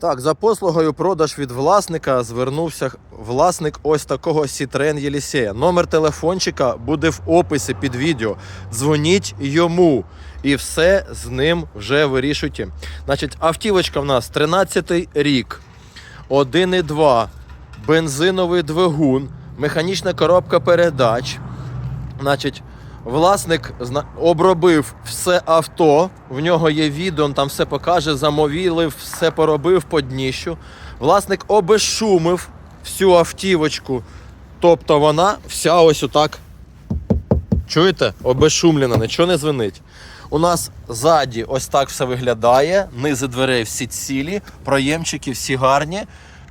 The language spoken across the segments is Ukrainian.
Так, за послугою продаж від власника звернувся власник ось такого Citroen Єлісея. Номер телефончика буде в описі під відео. Дзвоніть йому. І все з ним вже вирішуйте. Значить, автівочка в нас 13 рік, 1,2, бензиновий двигун, механічна коробка передач. Значить, власник обробив все авто. В нього є відео, там все покаже, замовілив, все поробив по дніщу. Власник обезшумив всю автівочку. Тобто вона вся ось отак. Чуєте? Обезшумлена, нічого не звенить. У нас ззаді ось так все виглядає. Низи дверей всі цілі, проємчики всі гарні.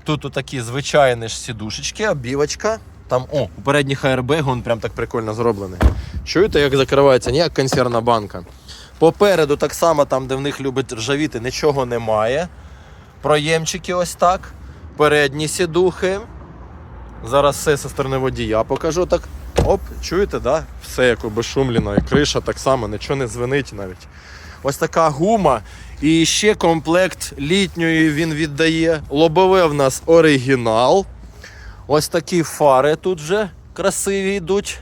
Тут такі звичайні ж сідушечки, обівочка. Там, о, у передніх аербегу він прям так прикольно зроблений. Чуєте, як закривається, ніяк консервна банка. Попереду, так само, там, де в них любить ржавіти, нічого немає. Проємчики ось так. Передні сідухи. Зараз все зі сторони водія покажу так. Оп, чуєте, да? Все як обезшумлено, і криша так само, нічого не звенить навіть. Ось така гума. І ще комплект літньої він віддає. Лобове в нас оригінал. Ось такі фари тут вже красиві йдуть.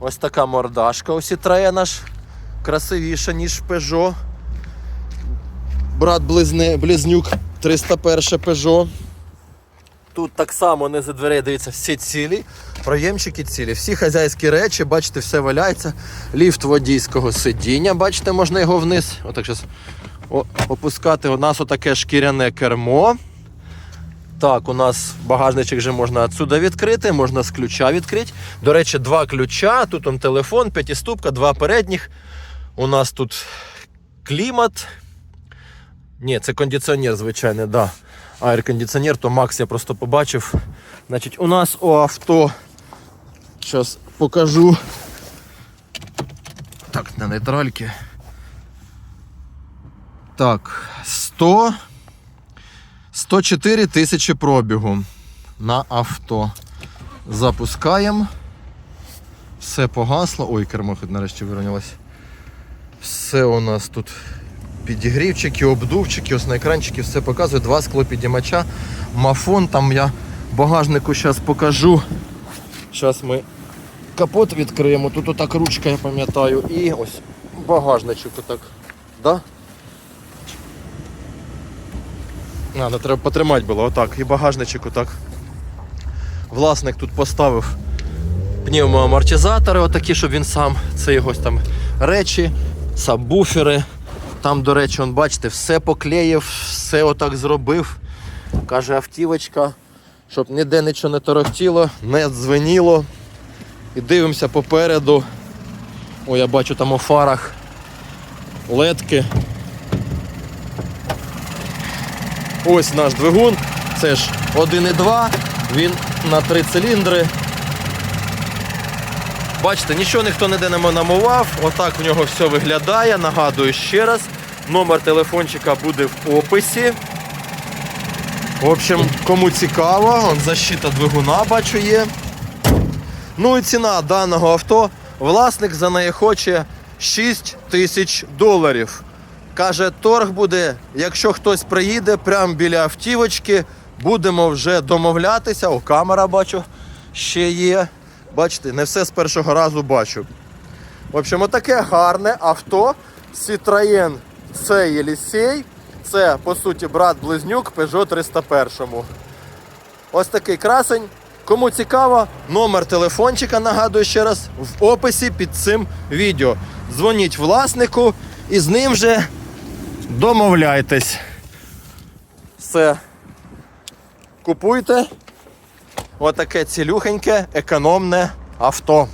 Ось така мордашка у Citroen наш красивіша, ніж в Peugeot. Брат близнюк 301 Peugeot. Тут так само не за дверей дивіться, всі цілі, проємчики цілі, всі хазяйські речі, бачите, все валяється. Ліфт водійського сидіння, бачите, можна його вниз. Отак зараз опускати. У нас отаке шкіряне кермо. Так, у нас багажничок вже можна відсюди відкрити, можна з ключа відкрити. До речі, два ключа. Тут он телефон, п'ятиступка, два передніх. У нас тут клімат. Ні, це кондиціонер, звичайно, да. Аеркондиціонер, то Макс я просто побачив. Значить, у нас у авто. Зараз покажу. Так, на нейтральки. Так, 100. 104 тисячі пробігу на авто. Запускаємо. Все погасло. Ой, кермо хоч нарешті вирівнялось. Все у нас тут підігрівчики, обдувчики, ось на екранчики все показує. Два склопідіймача, мафон. Там я багажнику зараз покажу. Зараз ми капот відкриємо. Тут отак ручка, я пам'ятаю. І ось багажничок отак. Да? А, не треба потримати було, отак. І багажничок отак. Власник тут поставив пневмоамортизатори, отакі, щоб він сам. Це його там речі, сабвуфери. Там, до речі, он, бачите, все поклеїв, все отак зробив. Каже, автівочка, щоб ніде нічого не торохтіло, не дзвеніло. І дивимося попереду. О, я бачу там у фарах ледки. Ось наш двигун. Це ж 1,2, він на 3 циліндри. Бачите, нічого ніхто ніде не намував. Отак в нього все виглядає. Нагадую ще раз. Номер телефончика буде в описі. В общем, кому цікаво, он защита двигуна бачу є. Ну і ціна даного авто. Власник за неї хоче 6 тисяч доларів. Каже, торг буде, якщо хтось приїде прямо біля автівочки, будемо вже домовлятися. О, камера бачу, ще є. Бачите, не все з першого разу бачу. В общем, отаке гарне авто Citroën C Єлісей. Це, по суті, брат-близнюк Peugeot 301. Ось такий красень. Кому цікаво, номер телефончика, нагадую ще раз, в описі під цим відео. Дзвоніть власнику і з ним вже домовляйтесь. Все. Купуйте. Отаке цілюхеньке, економне авто.